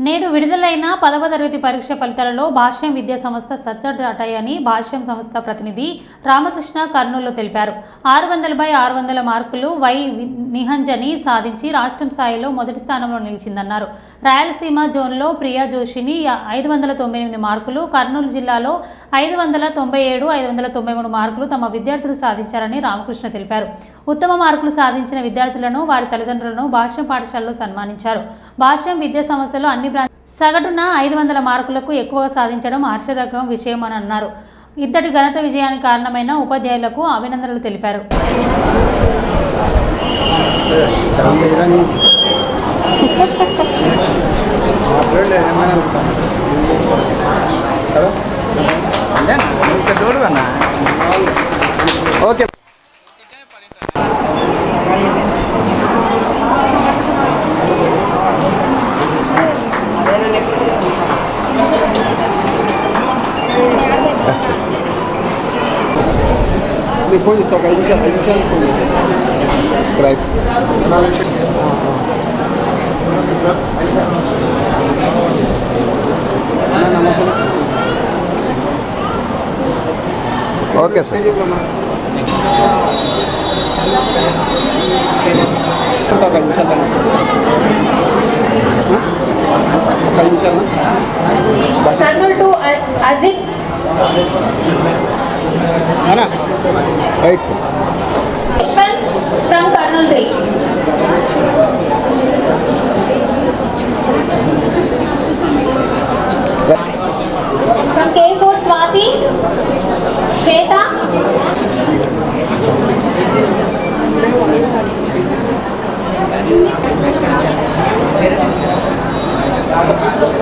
నేడు విడుదలైన పదవ తరగతి పరీక్ష ఫలితాలలో భాష్యం విద్యా సంస్థ సచ్చటాయని భాష్యం సంస్థ ప్రతినిధి రామకృష్ణ కర్నూలు తెలిపారు. ఆరు వందల బై ఆరు వందల మార్కులు వై వి- నిహంజని సాధించి రాష్ట్రం స్థాయిలో మొదటి స్థానంలో నిలిచిందన్నారు. రాయలసీమ జోన్లో ప్రియా జోషిని ఐదు వందల తొంభై ఎనిమిది మార్కులు కర్నూలు జిల్లాలో ఐదు వందల తొంభై ఏడు ఐదు వందల తొంభై మూడు మార్కులు తమ విద్యార్థులు సాధించారని రామకృష్ణ తెలిపారు. ఉత్తమ మార్కులు సాధించిన విద్యార్థులను వారి తల్లిదండ్రులను భాష్యం పాఠశాలలో సన్మానించారు. భాష్యం విద్యా సంస్థలో అన్ని బ్రాంచ్ సగటున ఐదు వందల మార్కులకు ఎక్కువగా సాధించడం హర్షదగ్గం విషయం అని అన్నారు. ఇద్దటి ఘనత విజయానికి కారణమైన ఉపాధ్యాయులకు అభినందనలు తెలిపారు. మీకు ఫోన్ చేస్తా ఒక ఐదు నిమిషాలు ఐదు నిమిషాలు ఫోన్ చేస్తాను రైట్ ఓకే సార్ ఒక ఐదు నిమిషాలు టైం ఇస్తాను. ఒక ఐదు నిమిషాలు Turtle है ना एक से From K4 Swati, Shweta. Thank you.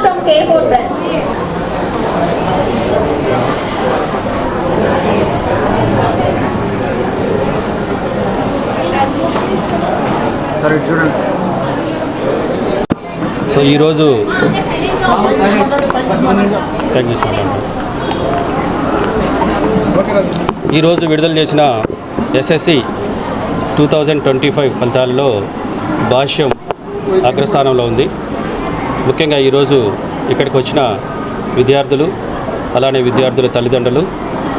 From K4 branch. సరే చూడండి సో ఈరోజు థ్యాంక్ యూ సో మచ్ ఈరోజు విడుదల చేసిన SSC two thousand twenty five ఫలితాల్లో భాష్యం అగ్రస్థానంలో ఉంది ముఖ్యంగా ఈరోజు ఇక్కడికి వచ్చిన విద్యార్థులు అలానే విద్యార్థుల తల్లిదండ్రులు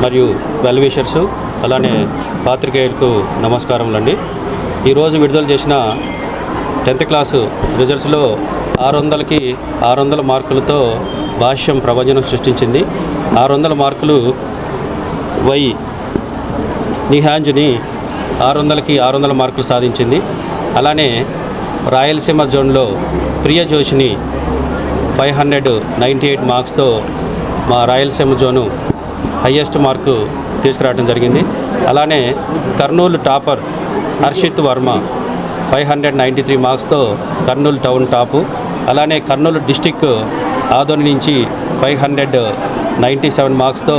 మరియు వెల్విషర్సు అలానే పాత్రికేయులకు నమస్కారములండి. ఈరోజు విడుదల చేసిన టెన్త్ క్లాసు రిజల్ట్స్లో ఆరు వందలకి ఆరు వందల మార్కులతో భాష్యం ప్రభంజనం సృష్టించింది. ఆరు వందల మార్కులు వై నిహాంజ్ని ఆరు వందలకి ఆరు వందల మార్కులు సాధించింది. అలానే రాయలసీమ జోన్లో Priya Joshini five hundred ninety eight మార్క్స్తో మా రాయలసీమ జోను హయ్యెస్ట్ మార్కు తీసుకురావడం జరిగింది. అలానే Kurnool topper Harshit Varma five hundred ninety three మార్క్స్తో Kurnool town top. అలానే కర్నూలు డిస్టిక్ ఆదోని నుంచి ఫైవ్ హండ్రెడ్ నైంటీ సెవెన్ మార్క్స్తో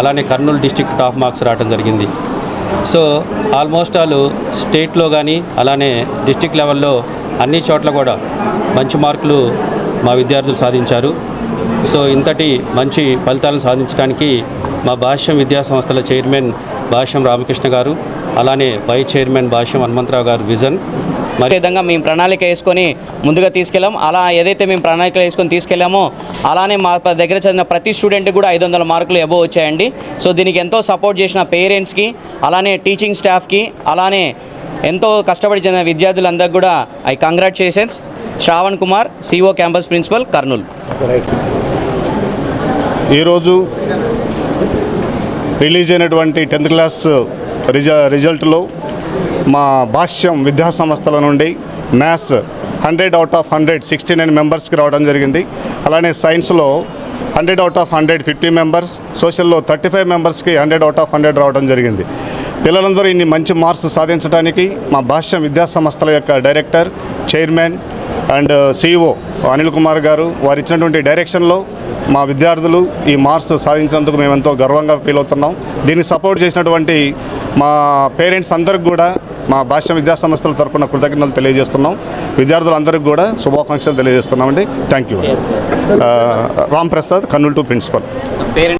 అలానే కర్నూలు డిస్టిక్ టాప్ మార్క్స్ రావడం జరిగింది. సో ఆల్మోస్ట్ ఆల్ స్టేట్లో కానీ అలానే డిస్టిక్ లెవెల్లో అన్ని చోట్ల కూడా మంచి మార్కులు మా విద్యార్థులు సాధించారు. సో ఇంతటి మంచి ఫలితాలను సాధించడానికి మా భాష్యం విద్యా సంస్థల చైర్మన్ భాష్యం రామకృష్ణ గారు అలానే వైస్ చైర్మన్ భాష్యం హనుమంతరావు గారు విజన్. మరి విధంగా మేము ప్రణాళిక వేసుకొని ముందుగా తీసుకెళ్ళాం. అలా ఏదైతే మేము ప్రణాళిక వేసుకొని తీసుకెళ్ళామో అలానే మా దగ్గర చదివిన ప్రతి స్టూడెంట్కి కూడా ఐదు వందల మార్కులు ఎబో వచ్చాయండి. సో దీనికి ఎంతో సపోర్ట్ చేసిన పేరెంట్స్కి అలానే టీచింగ్ స్టాఫ్కి అలానే ఎంతో కష్టపడి చెందిన విద్యార్థులందరికీ కూడా I congratulations. Shravan Kumar CO campus principal Kurnool. ఈరోజు రిలీజ్ అయినటువంటి టెన్త్ క్లాస్ రిజ రిజల్ట్లో మా భాష్యం విద్యా సంస్థల నుండి maths hundred out of hundred sixty nine మెంబర్స్కి రావడం జరిగింది. అలానే సైన్స్లో hundred out of hundred fifty members సోషల్లో thirty five మెంబర్స్కి హండ్రెడ్ అవుట్ ఆఫ్ హండ్రెడ్ రావడం జరిగింది. పిల్లలందరూ ఇన్ని మంచి మార్క్స్ సాధించడానికి మా భాష్యం విద్యాసంస్థల యొక్క director chairman and uh, CEO Anil Kumar garu వారు ఇచ్చినటువంటి డైరెక్షన్లో మా విద్యార్థులు ఈ మార్క్స్ సాధించినందుకు మేము ఎంతో గర్వంగా ఫీల్ అవుతున్నాం. దీన్ని సపోర్ట్ చేసినటువంటి మా పేరెంట్స్ అందరికి కూడా మా భాష్య విద్యా సంస్థల తరపున కృతజ్ఞతలు తెలియజేస్తున్నాం. విద్యార్థులందరికీ కూడా శుభాకాంక్షలు తెలియజేస్తున్నామండి. Thank you Ram Prasad Kurnool two principal